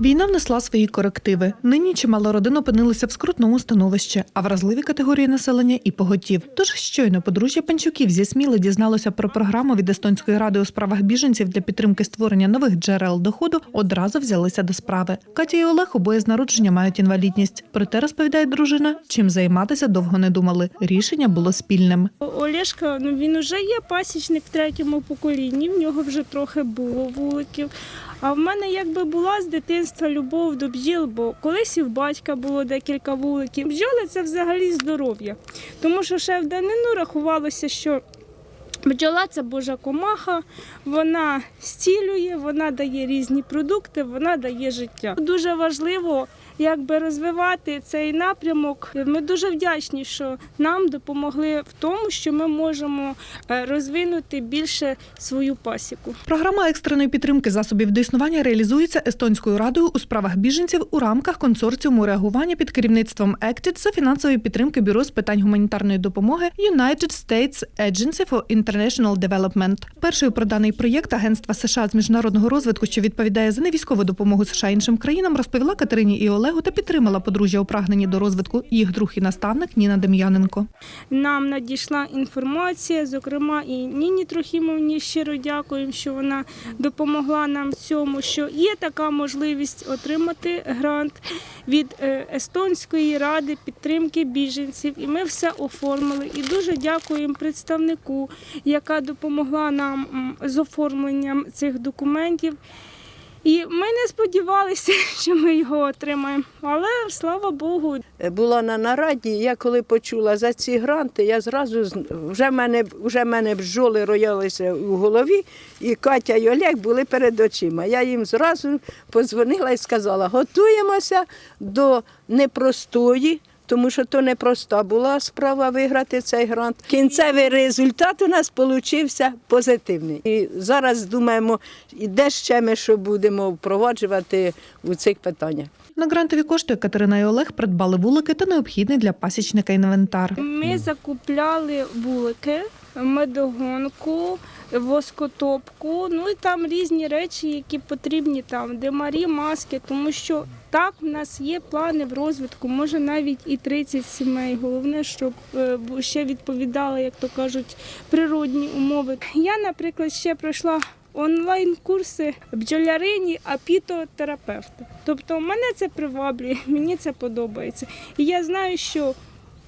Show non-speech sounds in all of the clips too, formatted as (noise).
Війна внесла свої корективи. Нині чимало родин опинилися в скрутному становищі, а вразливі категорії населення і поготів. Тож щойно подружжя Панчуків зі Сміли дізналося про програму від Естонської ради у справах біженців для підтримки створення нових джерел доходу. Одразу взялися до справи. Катя і Олег обоє з народження мають інвалідність. Проте розповідає дружина, чим займатися довго не думали. Рішення було спільним. Олешка, ну він вже є пасічник в третьому поколінні, в нього вже трохи було вуликів. А в мене якби була з дитинства любов до бджіл, бо колись і в батька було декілька вуликів. Бджоли це взагалі здоров'я. Тому що ще в данину рахувалося, що бджола це божа комаха, вона стілює, вона дає різні продукти, вона дає життя. Дуже важливо якби розвивати цей напрямок. Ми дуже вдячні, що нам допомогли в тому, що ми можемо е, розвинути більше свою пасіку. Програма екстреної підтримки засобів до існування реалізується Естонською радою у справах біженців у рамках консорціуму реагування під керівництвом ACTED за фінансової підтримки бюро з питань гуманітарної допомоги United States Agency for International Development. Першою про даний проєкт Агентства США з міжнародного розвитку, що відповідає за невійськову допомогу США іншим країнам, розповіла Катерині і Олегу та підтримала подружжя у прагненні до розвитку їх друг і наставник Ніна Дем'яненко. Нам надійшла інформація, зокрема і Ніні Трохімовні щиро дякуємо, що вона допомогла нам в цьому, що є така можливість отримати грант від е, Естонської ради підтримки біженців. І ми все оформили. І дуже дякуємо представнику, яка допомогла нам з оформленням цих документів. І ми не сподівалися, (laughs) що ми його отримаємо, але слава Богу, була на нараді. Я коли почула за ці гранти, я зразу вже мене вже мене бджоли роялися у голові, і Катя і Олег були перед очима. Я їм зразу подзвонила і сказала: готуємося до непростої. Тому що то непроста була справа виграти цей грант. Кінцевий результат у нас получився позитивний. І зараз думаємо, і де ще ми що будемо впроваджувати у цих питаннях. На грантові кошти Катерина і Олег придбали вулики та необхідний для пасічника інвентар. Ми закупляли вулики, медогонку, воскотопку, ну і там різні речі, які потрібні там, димарі, маски, тому що так в нас є плани в розвитку, може навіть і 30 сімей. Головне, щоб е, ще відповідали, як то кажуть, природні умови. Я, наприклад, ще пройшла. Онлайн-курси бджолярині, апітотерапевта. Тобто мене це приваблює, (laughs) мені це подобається. І я знаю, що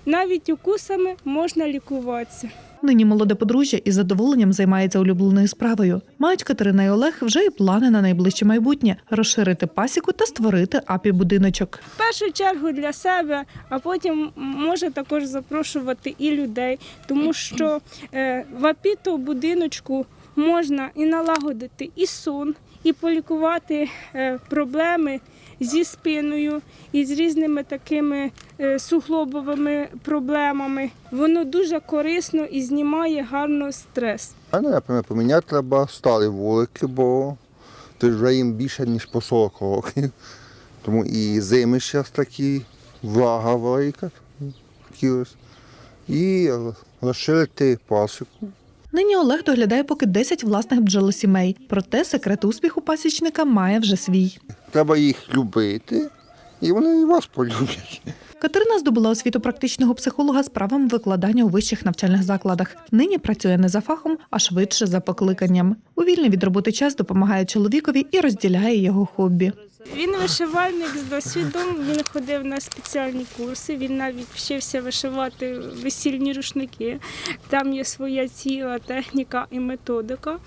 навіть укусами можна лікуватися. Нині молоде подружжя із задоволенням займається улюбленою справою. Мають Катерина і Олег вже і плани на найближче майбутнє розширити пасіку та створити апі-будиночок. В першу чергу для себе, а потім може також запрошувати і людей, тому що в в апіто будиночку можна і налагодити і сон, і полікувати е, проблеми зі спиною і з різними такими е, суглобовими проблемами. Воно дуже корисно і знімає гарно стрес. А ну, поміняти треба стали вулики, бо ти вже їм більше, ніж по 40 років. Тому і зими зараз такі, влага велика хотілося. І розширити пасіку. Нині Олег доглядає поки 10 власних бджолосімей. Проте секрет успіху пасічника має вже свій. Треба їх любити, і вони і вас полюблять. Катерина здобула освіту практичного психолога з правом викладання у вищих навчальних закладах. Нині працює не за фахом, а швидше за покликанням. У вільний від роботи час допомагає чоловікові і розділяє його хобі. Він вишивальник з досвідом. Він ходив на спеціальні курси. Він навіть вчився вишивати весільні рушники. Там є своя ціла техніка і методика.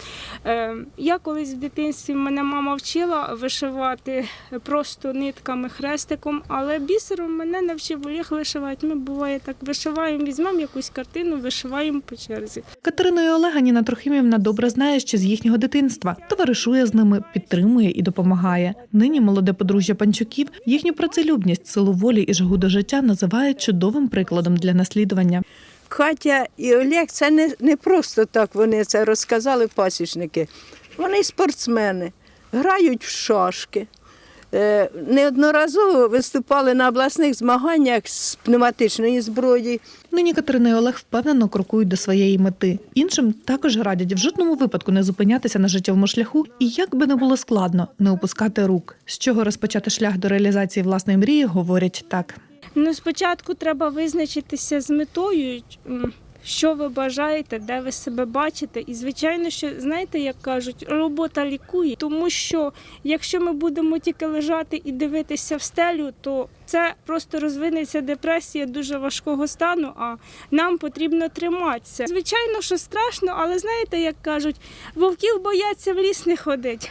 Е, Я колись в дитинстві мене мама вчила вишивати просто нитками, хрестиком, але бісером мене навчив Олег вишивати. Ми буває так вишиваємо, візьмемо якусь картину, вишиваємо по черзі. Катерину і Олега Ніна Трохимівна добре знає ще з їхнього дитинства. Товаришує з ними, підтримує і допомагає. Нині молоде подружжя Панчуків їхню працелюбність, силу волі і жагу до життя називають чудовим прикладом для наслідування. Катя і Олег це не, не просто так вони це розказали пасічники. Вони спортсмени, грають в шашки, Неодноразово виступали на обласних змаганнях з пневматичної зброї. Нині Катерина і Олег впевнено крокують до своєї мети. Іншим також радять в жодному випадку не зупинятися на життєвому шляху і як би не було складно, не опускати рук. З чого розпочати шлях до реалізації власної мрії, говорять так. Ну, спочатку треба визначитися з метою, що ви бажаєте, де ви себе бачите. І, звичайно, що знаєте, як кажуть, робота лікує. Тому що якщо ми будемо тільки лежати і дивитися в стелю, то це просто розвинеться депресія дуже важкого стану, а нам потрібно триматися. Звичайно, що страшно, але знаєте, як кажуть, вовків бояться в ліс не ходить.